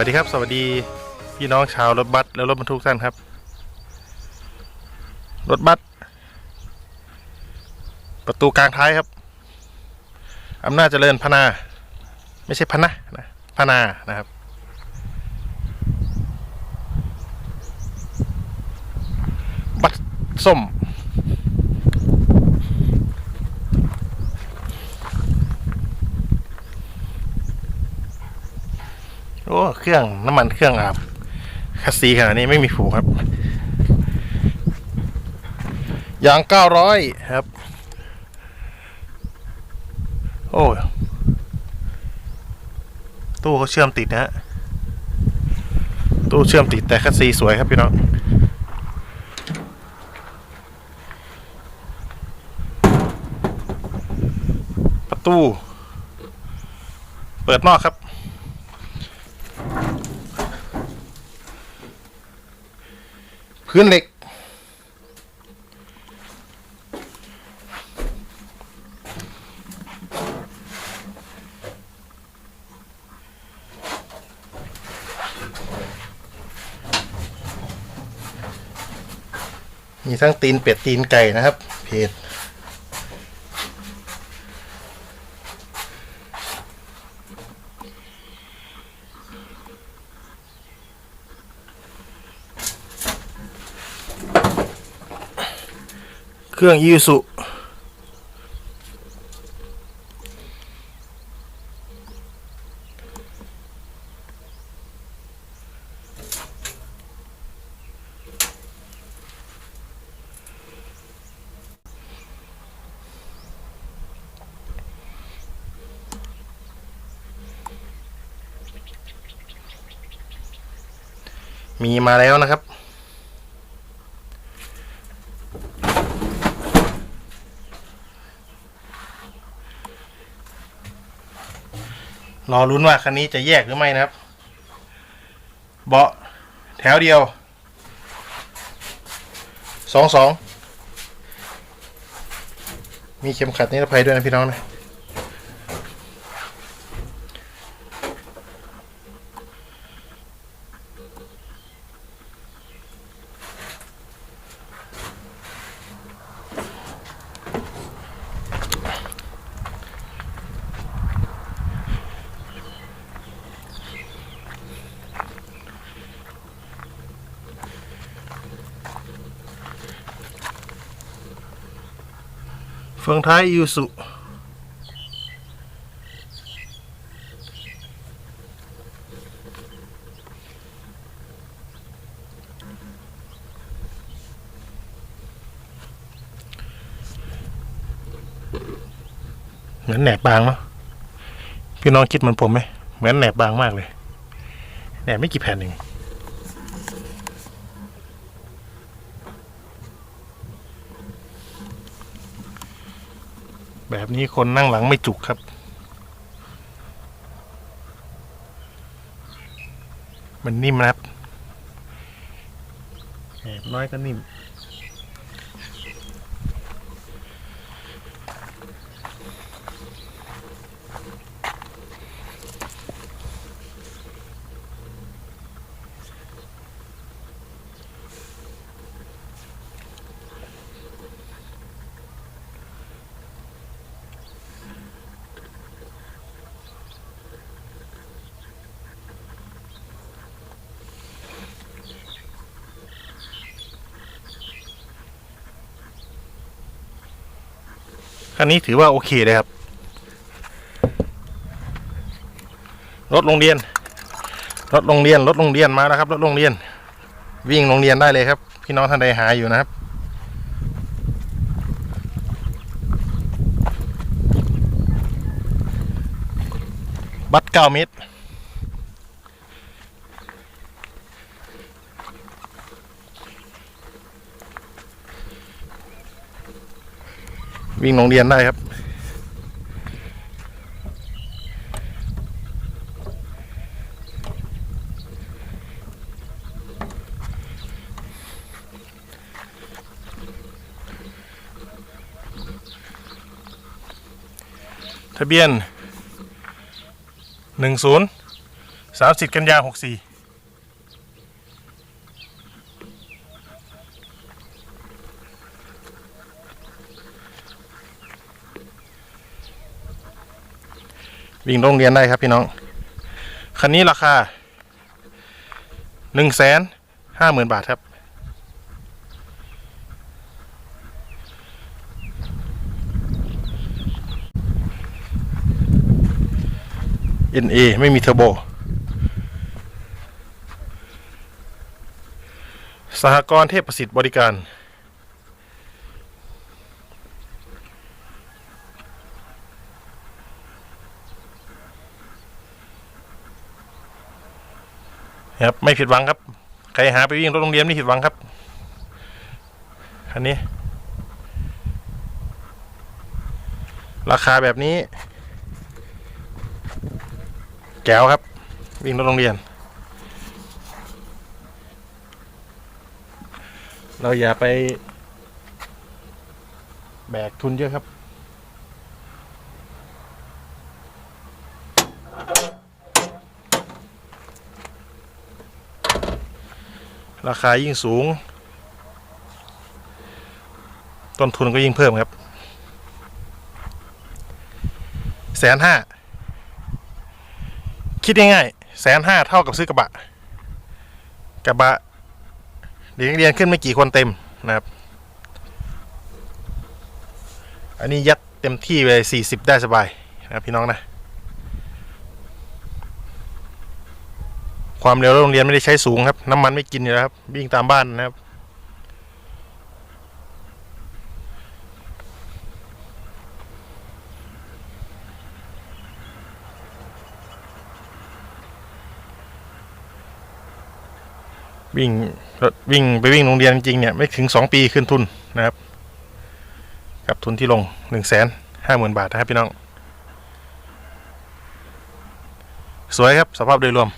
วัสดีครับ สวัสดีพี่น้องชาวรถบัสและรถบรรทุกท่านครับ รถบัสประตูกลางท้ายครับอำนาจเจริญพนา ไม่ใช่พนะนะพนานะครับ บัสส้ม โอ้เครื่องน้ำมันเครื่องอาบคัสซีขนาดนี้ไม่มีผูกครับยางเก้าร้อยครับ โอ้ตู้เขาเชื่อมติดนะฮะตู้เชื่อมติดแต่คัสซีสวยครับพี่น้องประตู เปิดนอกครับ พื้นเหล็ก มีทั้งตีนเป็ดตีนไก่นะครับ เพจ เครื่องยูสุมีมาแล้วนะครับ รอลุ้นว่าคันนี้จะแยกหรือไม่นะครับ เบาะแถวเดียวสองสองมีเข็มขัดนิรภัยด้วยนะพี่น้องนะ ฟืองท้ายยูสุเหมือนแหนบบางเนาะพี่น้องคิดเหมือนผมไหม เหมือนแหนบบางมากเลย แหนบไม่กี่แผ่นเอง แบบนี้คนนั่งหลังไม่จุกครับ มันนิ่มนะครับแอบน้อยก็นิ่ม คันนี้ถือว่าโอเคเลยครับ รถโรงเรียน รถโรงเรียน รถโรงเรียนมาแล้วครับ รถโรงเรียน วิ่งโรงเรียนได้เลยครับ พี่น้องท่านใดหาอยู่นะครับบัตรเก้าเมตร วิ่งโรงเรียนได้ครับ ทะเบียนหนึ่งศูนย์สามสิบกันยาหกสี่ วิ่งโรงเรียนได้ครับพี่น้อง คันนี้ราคาหนึ่งแสนห้าหมื่นบาทครับ NA ไม่มีเทอร์โบ สหกรณ์เทพประสิทธิ์บริการ ครับไม่ผิดหวังครับ ใครหาไปวิ่งรถโรงเรียนไม่ผิดหวังครับคันนี้ ราคาแบบนี้ แก้วครับ วิ่งรถโรงเรียน เราอย่าไป แบกทุนเยอะครับ ราคายิ่งสูง ต้นทุนก็ยิ่งเพิ่มครับแสนห้าคิดง่ายๆแสนห้าเท่ากับซื้อกระบะ กระบะเด็กเรียนขึ้นไม่กี่คนเต็มนะครับ อันนี้ยัดเต็มที่ไปสี่สิบได้สบาย นะครับพี่น้องนะ ความเร็วโรงเรียนไม่ได้ใช้สูงครับ น้ำมันไม่กินอยู่แล้วครับ วิ่งตามบ้านนะครับ วิ่งรถวิ่งไปวิ่งโรงเรียนจริงเนี่ย ไม่ถึงสองปีขึ้นทุนนะครับ กับทุนที่ลงหนึ่งแสนห้าหมื่นบาทนะครับพี่น้อง สวยครับ สภาพโดยรวม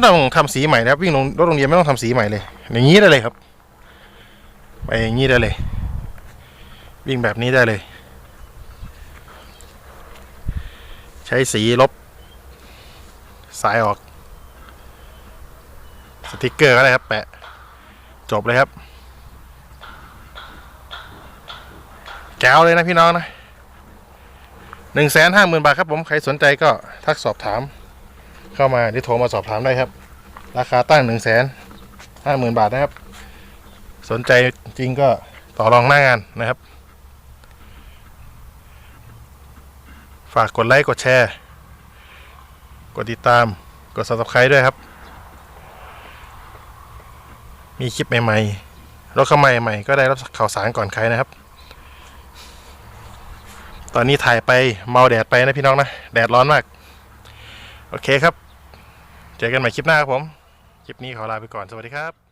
ไม่ต้องทำสีใหม่นะครับวิ่งลงรถโรงเรียนไม่ต้องทำสีใหม่เลย อย่างนี้ได้เลยครับ ไปอย่างนี้ได้เลย วิ่งแบบนี้ได้เลย ใช้สีลบ สายออก สติกเกอร์ก็ได้ครับ แปะ จบเลยครับ แก้วเลยนะพี่น้องนะหนึ่งแสนห้าหมื่นบาทครับผม ใครสนใจก็ทักสอบถาม เข้ามาหรือโทรมาสอบถามได้ครับ ราคาตั้งหนึ่งแสนห้าหมื่นบาทนะครับ สนใจจริงก็ต่อรองหน้างานนะครับ ฝากกดไลค์กดแชร์ กดติดตามกด subscribe ด้วยครับ มีคลิปใหม่ๆรถเข้ามาใหม่ๆก็ได้รับข่าวสารก่อนใครนะครับ ตอนนี้ถ่ายไปเมาแดดไปนะพี่น้องนะ แดดร้อนมาก โอเคครับ เจอกันใหม่คลิปหน้าครับผม คลิปนี้ขอลาไปก่อน สวัสดีครับ